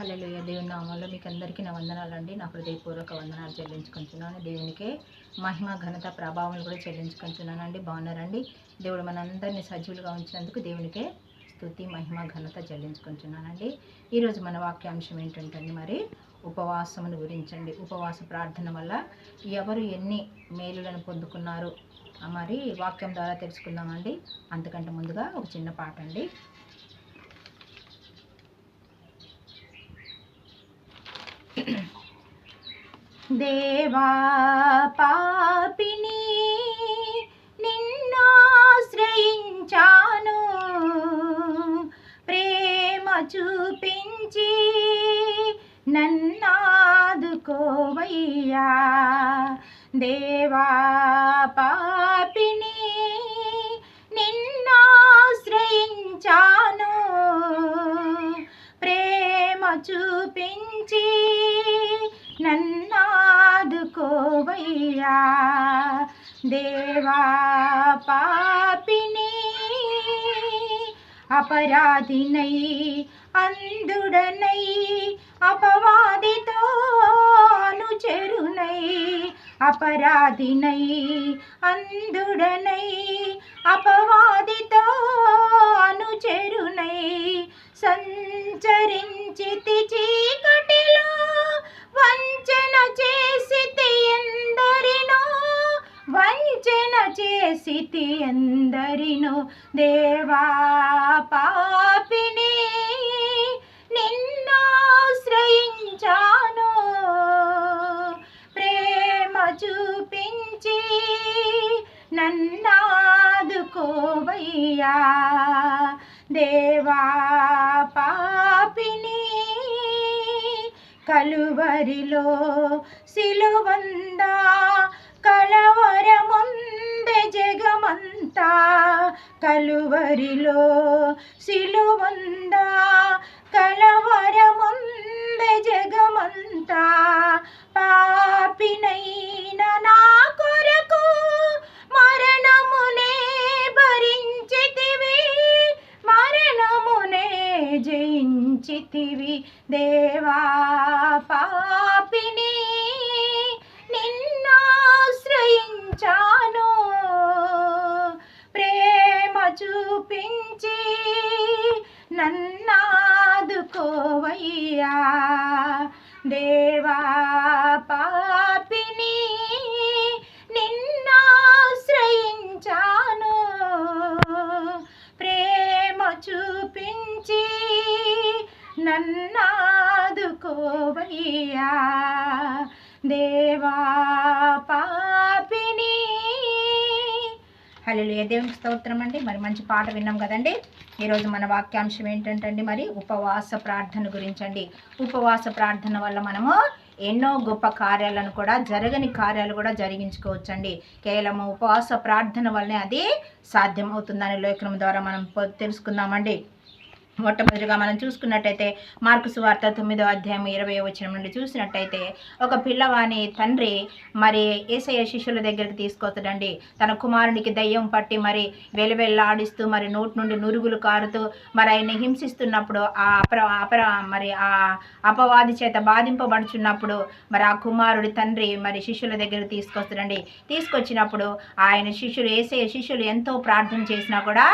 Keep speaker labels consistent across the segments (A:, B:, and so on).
A: Hello దేవుని నామంలో మీకు అందరికీ నా వందనాలండి. నా హృదయపూర్వక వందనాలు చెల్లించుకుంటున్నాను. దేవునికి మహిమ ఘనత ప్రభావం కూడా చెల్లించుకుంటున్నానండి. బాగున్నారండి? దేవుడు మనందరినీ సజీవులుగా ఉంచినందుకు దేవునికే స్థుతి మహిమ ఘనత చెల్లించుకుంటున్నానండి. ఈరోజు మన వాక్యాంశం ఏంటంటే మరి? ఉపవాసమును గురించండి. ఉపవాస ప్రార్థన వల్ల ఎవరు ఎన్ని మేలులను పొందుకున్నారు మరి వాక్యం ద్వారా తెలుసుకుందామండి. అంతకంటే ముందుగా ఒక చిన్న పాట అండి దేవా పాపిని నిన్నాశ్రయించాను. ప్రేమ చూపించి నన్నాదుకోవయ్యా. దేవా పాపిని నిన్నాశ్రయించాను. ప్రేమ చూపించి నన్నాదుకోవయ్యా. దేవా పాపిని అపరాధినై అందుడనై అపవాదితో అనుచరునై అపరాధినై అందుడనై అపవాదితో అనుచరునై సంచరించితి చేసితి ఎందరినో దేవా పాపిని నిన్నాశ్రయించాను. ప్రేమ చూపించి నన్నాదుకోవయ్యా. దేవా పాపిని కలువరిలో సిలువందా కలవరా జగమంతా కలువరిలో సిలువందా? కలవరముందె జగమంతా పాపినైన నా కొరకు మరణమునే భరించితివి మరణమునే జయించితివి దేవా పా చూపించి నన్నాదుకోవయ్యా. దేవా పాపిని నిన్నాశ్రయించాను. ప్రేమ చూపించి నన్నాదుకోవయ్యా. దేవా పా హలో దేవుని స్తోత్రం అండి మరి మంచి పాట విన్నాం కదండి. ఈరోజు మన వాక్యాంశం ఏంటంటే మరి? ఉపవాస ప్రార్థన గురించండి. ఉపవాస ప్రార్థన వల్ల మనము ఎన్నో గొప్ప కార్యాలను కూడా జరగని కార్యాలు కూడా జరిగించుకోవచ్చండి. కేవలం ఉపవాస ప్రార్థన వల్లనే అది సాధ్యమవుతుందని లేఖనం ద్వారా మనం తెలుసుకుందామండి. మొట్టమొదటిగా మనం చూసుకున్నట్టయితే మార్కు సువార్త తొమ్మిదో అధ్యాయం ఇరవై వచ్చిన నుండి చూసినట్టయితే ఒక పిల్లవాని తండ్రి మరి ఏసయ్య శిష్యుల దగ్గరికి తీసుకొస్తాడండి. తన కుమారునికి దయ్యం పట్టి మరి వెలవెల్లాడిస్తూ మరి నోటి నుండి నురుగులు కారుతూ మరి ఆయన్ని హింసిస్తున్నప్పుడు ఆ అపర అపర మరి ఆ అపవాది చేత బాధింపబడుచున్నప్పుడు మరి ఆ కుమారుడి తండ్రి మరి శిష్యుల దగ్గరికి తీసుకొస్తాడండి. తీసుకొచ్చినప్పుడు ఆయన శిష్యులు ఏసే శిష్యులు ఎంతో ప్రార్థన చేసినా కూడా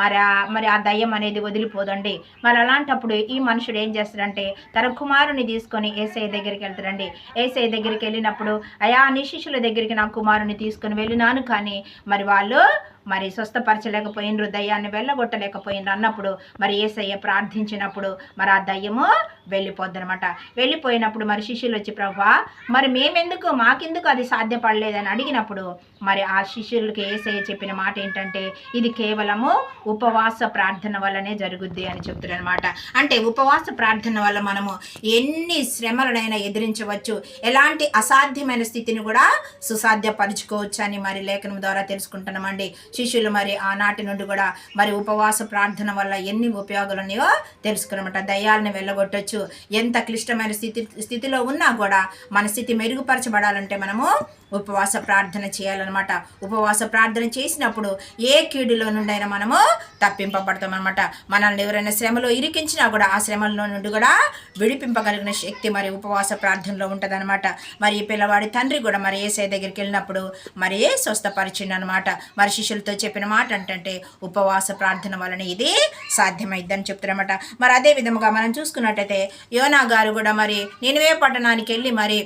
A: మరి మరి ఆ దయ్యం అనేది వదిలిపోదండి. మరి అలాంటప్పుడు ఈ మనుషుడు ఏం చేస్తాడంటే తన కుమారుని తీసుకొని ఏసఐ దగ్గరికి వెళ్తారండి ఏసఐ దగ్గరికి వెళ్ళినప్పుడు అయా నీ శిష్యుల దగ్గరికి నా కుమారుని తీసుకొని వెళ్ళినాను కానీ మరి వాళ్ళు మరి స్వస్థపరచలేకపోయినరు దయ్యాన్ని వెళ్ళగొట్టలేకపోయినరు అన్నప్పుడు మరి ఏసయ్య ప్రార్థించినప్పుడు మరి ఆ దయ్యము వెళ్ళిపోద్ది అనమాట వెళ్ళిపోయినప్పుడు మరి శిష్యులు వచ్చి ప్రభా మరి మేమెందుకు? మాకెందుకు అది సాధ్యపడలేదని అడిగినప్పుడు మరి ఆ శిష్యులకి ఏసయ్య చెప్పిన మాట ఏంటంటే ఇది కేవలము ఉపవాస ప్రార్థన వల్లనే జరుగుద్ది అని చెప్తున్నారు అనమాట అంటే ఉపవాస ప్రార్థన వల్ల మనము ఎన్ని శ్రమలనైనా ఎదిరించవచ్చు. ఎలాంటి అసాధ్యమైన స్థితిని కూడా సుసాధ్యపరచుకోవచ్చు అని మరి లేఖనం ద్వారా తెలుసుకుంటున్నామండి. శిష్యులు మరి ఆనాటి నుండి కూడా మరి ఉపవాస ప్రార్థన వల్ల ఎన్ని ఉపయోగాలు ఉన్నాయో తెలుసుకున్నమాట. దయ్యాలను వెళ్ళగొట్టచ్చు. ఎంత క్లిష్టమైన స్థితి స్థితిలో ఉన్నా కూడా మన స్థితి మెరుగుపరచబడాలంటే మనము ఉపవాస ప్రార్థన చేయాలన్నమాట. ఉపవాస ప్రార్థన చేసినప్పుడు ఏ కీడులో నుండైనా మనము తప్పింపబడతాం అనమాట మనల్ని ఎవరైనా శ్రమలో ఇరికించినా కూడా ఆ శ్రమలో నుండి కూడా విడిపింపగలిగిన శక్తి మరి ఉపవాస ప్రార్థనలో ఉంటుందన్నమాట. మరి పిల్లవాడి తండ్రి కూడా మరి ఏసై దగ్గరికి వెళ్ళినప్పుడు మరి స్వస్థపరిచింది అనమాట మరి శిష్యులతో చెప్పిన మాట ఏంటంటే ఉపవాస ప్రార్థన వలన ఇది సాధ్యమైద్దని చెప్తారన్నమాట. మరి అదే విధముగా మనం చూసుకున్నట్టయితే యోనా గారు కూడా మరి నినివే పట్టణానికి వెళ్ళి మరి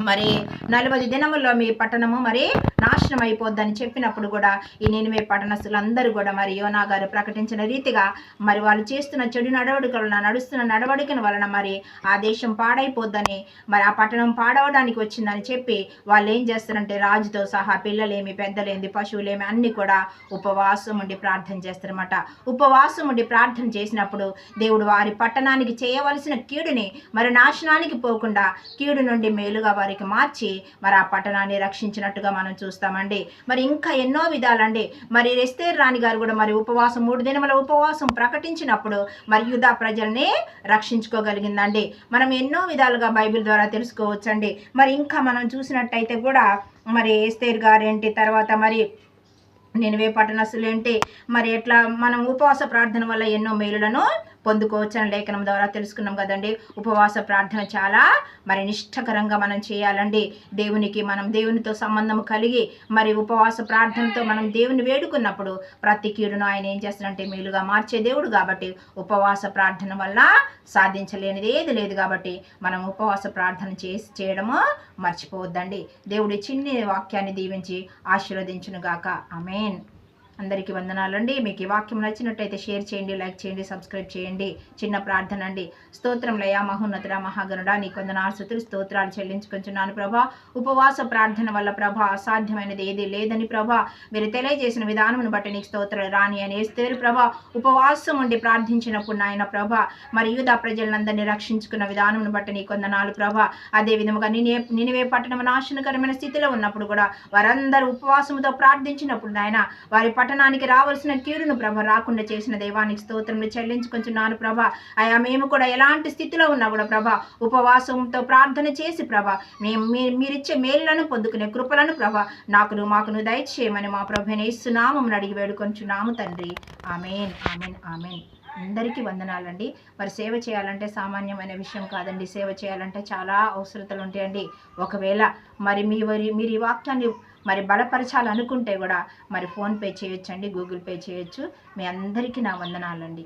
A: మరి నలభై దినముల్లో మీ పట్టణము మరి నాశనం అయిపోద్దని చెప్పినప్పుడు కూడా ఈ నినివే పట్టణస్తులందరూ కూడా మరి యోనా గారు ప్రకటించిన రీతిగా మరి వాళ్ళు చేస్తున్న చెడు నడవడికల నడుస్తున్న నడవడికల వలన మరి ఆ దేశం పాడైపోద్దని మరి ఆ పట్టణం పాడవడానికి వచ్చిందని చెప్పి వాళ్ళు ఏం చేస్తారంటే రాజుతో సహా పిల్లలేమి పెద్దలేమి పశువులేమి అన్ని కూడా ఉపవాసం ఉండి ప్రార్థన చేస్తారన్నమాట. ఉపవాసం ఉండి ప్రార్థన చేసినప్పుడు దేవుడు వారి పట్టణానికి చేయవలసిన కీడుని మరి నాశనానికి పోకుండా కీడు నుండి మేలుగా వారికి మార్చి మరి ఆ పట్టణాన్ని రక్షించినట్టుగా మనం చూస్తామండి. మరి ఇంకా ఎన్నో విధాలండి. మరి రెస్తేర్ రాణి గారు కూడా మరి ఉపవాసం మూడు దినముల ఉపవాసం ప్రకటించినప్పుడు మరి యుధా ప్రజల్ని రక్షించుకోగలిగిందండి. మనం ఎన్నో విధాలుగా బైబిల్ ద్వారా తెలుసుకోవచ్చండి. మరి ఇంకా మనం చూసినట్టయితే కూడా మరి ఎస్తేర్ గారేంటి తర్వాత మరి నినివే పట్టణస్తులు ఏంటి మరి ఎట్లా మనం ఉపవాస ప్రార్థన వల్ల ఎన్నో మేలులను పొందుకోవచ్చు అని లేఖనం ద్వారా తెలుసుకున్నాం కదండి. ఉపవాస ప్రార్థన చాలా మరి నిష్ఠకరంగా మనం చేయాలండి. దేవునికి మనం దేవునితో సంబంధం కలిగి మరి ఉపవాస ప్రార్థనతో మనం దేవుని వేడుకున్నప్పుడు ప్రతి కీడును ఆయన ఏం చేస్తాడంటే మేలుగా మార్చే దేవుడు కాబట్టి ఉపవాస ప్రార్థన వల్ల సాధించలేనిది ఏది లేదు కాబట్టి మనం ఉపవాస ప్రార్థన చేసి చేయడము మర్చిపోవద్దండి. దేవుడి చిన్ని వాక్యాన్ని దీవించి ఆశీర్వదించును గాక అమేన్ అందరికీ వందనాలండి. మీకు ఈ వాక్యం నచ్చినట్టయితే షేర్ చేయండి లైక్ చేయండి సబ్స్క్రైబ్ చేయండి. చిన్న ప్రార్థన అండి. స్తోత్రం లయ మహోన్నతుడ మహాగనుడా నీ కొందనాలు స్థుతులు స్తోత్రాలు చెల్లించుకుంటున్నాను ప్రభా. ఉపవాస ప్రార్థన వల్ల ప్రభా అసాధ్యమైనది ఏది లేదని ప్రభా. మీరు తెలియజేసిన విధానమును బట్టి నీకు స్తోత్రాలు రాని అని వేస్తేరు ప్రభా. ఉపవాసం ఉండి ప్రార్థించినప్పుడు నాయన ప్రభా మరి యూదా ప్రజలందరినీ రక్షించుకున్న విధానమును బట్టి నీ కొందనాలు ప్రభా. అదే విధముగా నినే నినివే పట్టణం నాశనకరమైన స్థితిలో ఉన్నప్పుడు కూడా వారందరూ ఉపవాసముతో ప్రార్థించినప్పుడు నాయన వారి పట్టణానికి రావాల్సిన కీడును ప్రభ రాకుండా చేసిన దైవానికి స్తోత్రములు చెల్లించుకుంటున్నాను ప్రభ. అయా మేము కూడా ఎలాంటి స్థితిలో ఉన్నా కూడా ప్రభ ఉపవాసంతో ప్రార్థన చేసి ప్రభ మేము మీ- మీరిచ్చే మేలులను పొందుకునే కృపలను ప్రభ నాకును మాకును దయచేయమని మా ప్రభుని ఇస్తున్నామని అడిగి వేడుకొంచున్నాము తండ్రి. Amen amen amen. అందరికీ వందనాలండి. మరి సేవ చేయాలంటే సామాన్యమైన విషయం కాదండి. సేవ చేయాలంటే చాలా అవసరతలు ఉంటాయండి. ఒకవేళ మరి మీ వరి- మీరు ఈ వాక్యాన్ని మరి బలపరచాలనుకుంటే కూడా మరి ఫోన్పే చేయొచ్చండి గూగుల్ పే చేయొచ్చు. మీ అందరికీ నా వందనాలండి.